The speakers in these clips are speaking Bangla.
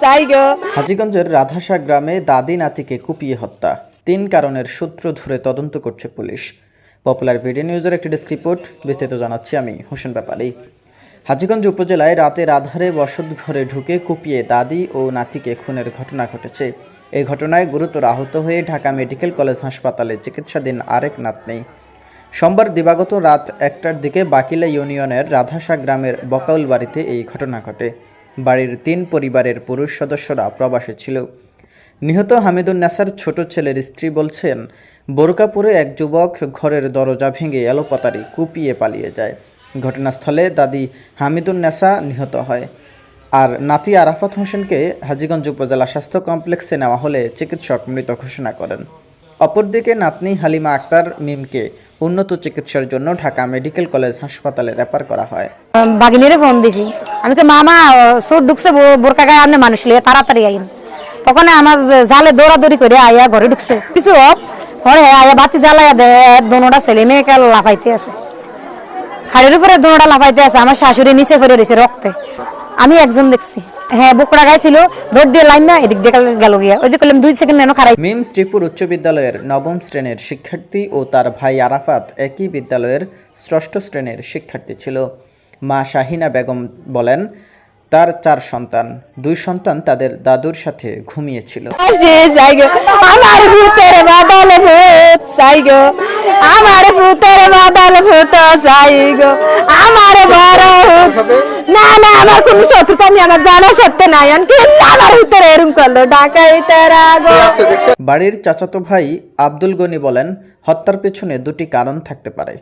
চাই রাধাসা গ্রামে দাদি নাতিকে কুপিয়ে হত্যা। তিন কারণের সূত্র ধরে তদন্ত করছে পুলিশ। পপুলার ভিডিও নিউজের একটি ডেস্ক রিপোর্ট, বিস্তারিত জানাচ্ছি আমি, হোসেন ব্যাপারী। হাজিগঞ্জ উপজেলায় রাতের আধারে বসত ঘরে ঢুকে কুপিয়ে দাদি ও নাতিকে খুনের ঘটনা ঘটেছে। এই ঘটনায় গুরুতর আহত হয়ে ঢাকা মেডিকেল কলেজ হাসপাতালে চিকিৎসাধীন আরেক নাতনি। সোমবার দিবাগত রাত একটার দিকে বাকিলা ইউনিয়নের রাধাসা গ্রামের বকাউল বাড়িতে এই ঘটনা ঘটে। বাড়ির তিন পরিবারের পুরুষ সদস্যরা প্রবাসে ছিল। নিহত হামিদুন নাসার ছোট ছেলের স্ত্রী বলছেন, বোরকাপুরে এক যুবক ঘরের দরজা ভেঙে এলোপাতারি কুপিয়ে পালিয়ে যায়। ঘটনাস্থলে দাদি হামিদুন নেসা নিহত হয়। আর নাতি আরাফাত হোসেনকে হাজিগঞ্জ উপজেলা স্বাস্থ্য কমপ্লেক্সে নেওয়া হলে চিকিৎসক মৃত ঘোষণা করেন। অপরদিকে নাতনি হালিমা আক্তার মিমকে উন্নত চিকিৎসার জন্য ঢাকা মেডিকেল কলেজ হাসপাতালে রেফার করা হয়। বাগিনীরে ফোন দিছি। আমি কে মামা সুর ঢুকছে বোরকা গায়ে আপনি মানুষ লিয়ে, তাড়াতাড়ি আইন। তখন আমার জালে দৌড়াদৌড়ি করে আইয়া ঘরে ঢুকছে। কিছু হোক, পরে আইয়া বাতি জ্বালাইয়া দে, দোনোটা ছেলে মেয়েকে লাফাইতে আছে। হাড়ের উপরে দোনোটা লাফাইতে আছে, আমার শাশুড়ি নিচে পড়ে রয়েছে রক্তে। আমি একজন দেখছি। হ্যাঁ বুকড়া গায়ে ছিল দৌড় দিয়ে লাইন না এদিক দিয়ে গেল গিয়া। ওই যে করলাম দুই সেকেন্ড খারাই মিম শ্রীপুর উচ্চ বিদ্যালয়ের নবম শ্রেণির শিক্ষার্থী ও তার ভাই আরাফাত একই বিদ্যালয়ের ষষ্ঠ শ্রেণির শিক্ষার্থী ছিল। মা শাহিনা বেগম বলেন তার চার সন্তান দুই সন্তান তাদের দাদুর সাথে ঘুমিয়েছিল। আমার ভূতের বাদল ভূত চাই গো আমার ভূতের বাদল ভূত চাই গো আমার বড় না না আমার কোনো শত্রুতা আমি আমার জানা সত্য নাই। কিন্তু আমার ভিতরে এরম করল? ডাকাই তারা বাড়ির চাচাতো ভাই আব্দুল গনি বলেন হত্যার পেছনে দুটি কারণ থাকতে পারে।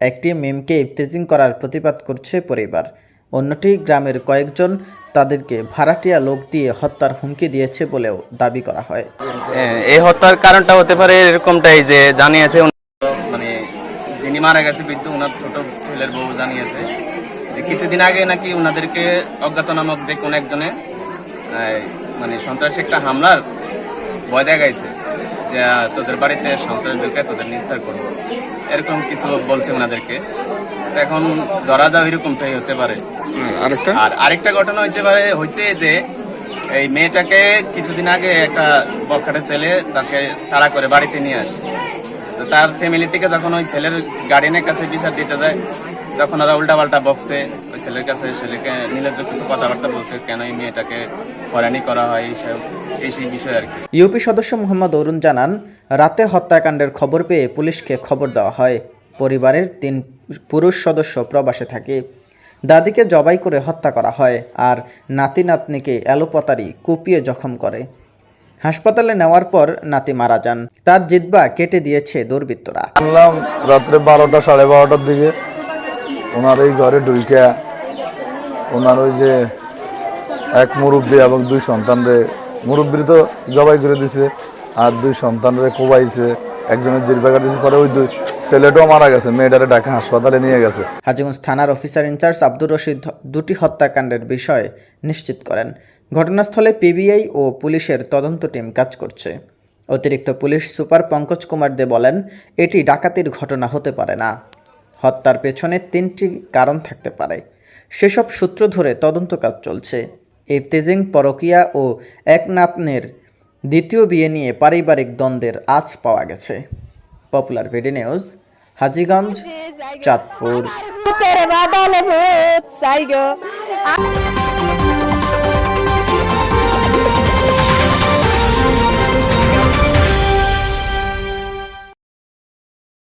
একটি মিমকে ইফতেজিং করার প্রতিবাদ করছে পরিবার। অন্যটি গ্রামের কয়েকজন তাদেরকে ভাড়াটিয়া লোক দিয়ে হত্যার হুমকি দিয়েছে বলেও দাবি করা হয়। এই হত্যার কারণটা হতে পারে এরকমটাই যে জানিয়েছে মানে যিনি মারা গেছে বৃদ্ধ ওনার ছোট ছেলের বউ জানিয়েছে। যে কিছুদিন আগে নাকি ওনাদেরকে অজ্ঞাতনামক যে কোন একজনে মানে সন্ত্রাসী একটা হামলার ভয় দেখাইছে যে তোদের বাড়িতে সন্ত্রাস ঢুকে তোদের নিস্তার করব। এরকম কিছু বলছে ওনাদেরকে এখন ধরা যাও এরকমটাই হতে পারে। আর আরেকটা? ঘটনা হইতে পারে হচ্ছে যে এই মেয়েটাকে কিছুদিন আগে একটা বখাটে ছেলে তাকে তাড়া করে বাড়িতে নিয়ে আসে। তো তার ফ্যামিলি থেকে যখন ওই ছেলের গার্ডিয়ানের কাছে বিচার দিতে যায় তখন ওরা উল্টা পাল্টা বকছে। ওই ছেলের কাছে ছেলেকে নির্লজ্জ কিছু কথাবার্তা বলছে কেন এই মেয়েটাকে হয়রানি করা হয়? এইসব এই সেই বিষয় আর কি। ইউপি সদস্য মোহাম্মদ অরুণ জানান রাতে হত্যাকাণ্ডের খবর পেয়ে পুলিশকে খবর দেওয়া হয়। পরিবারের তিন পুরুষ সদস্য প্রবাসে থাকে। দাদিকে জবাই করে হত্যা করা হয় আর নাতি নাতনিকে এলোপাতারি কুপিয়ে জখম করে। হাসপাতালে নেওয়ার পর নাতি মারা যান। তার জিদ্বা কেটে দিয়েছে দুর্বৃত্তরা। রাত্রে বারোটা সাড়ে বারোটার দিকে ওনার এই ঘরে ঢুইকা ওনার ওই যে এক মুরব্বী এবং দুই সন্তানরে, মুরব্বীর তো জবাই করে দিছে, আর দুই সন্তানরে কোবাইছে, একজনের জিরবা কাটিছে পরে ওই দুই ছেলেটাও মারা গেছে, মেয়েটারে ঢাকা হাসপাতালে নিয়ে গেছে। হাজীগঞ্জ থানার অফিসার ইনচার্জ আব্দুর রশিদ দুটি হত্যাকাণ্ডের বিষয় নিশ্চিত করেন। ঘটনাস্থলে পিবিআই ও পুলিশের তদন্ত টিম কাজ করছে। অতিরিক্ত পুলিশ সুপার পঙ্কজ কুমার দে বলেন, এটি ডাকাতির ঘটনা হতে পারে না। হত্যার পেছনে তিনটি কারণ থাকতে পারে। সেসব সূত্র ধরে তদন্ত কাজ চলছে। ইফতেজিং পরকিয়া ও একনাথনের দ্বিতীয় বিয়ে নিয়ে পারিবারিক দ্বন্দ্বের আজ পাওয়া গেছে। Popular BD news, Hajiganj, Chandpur.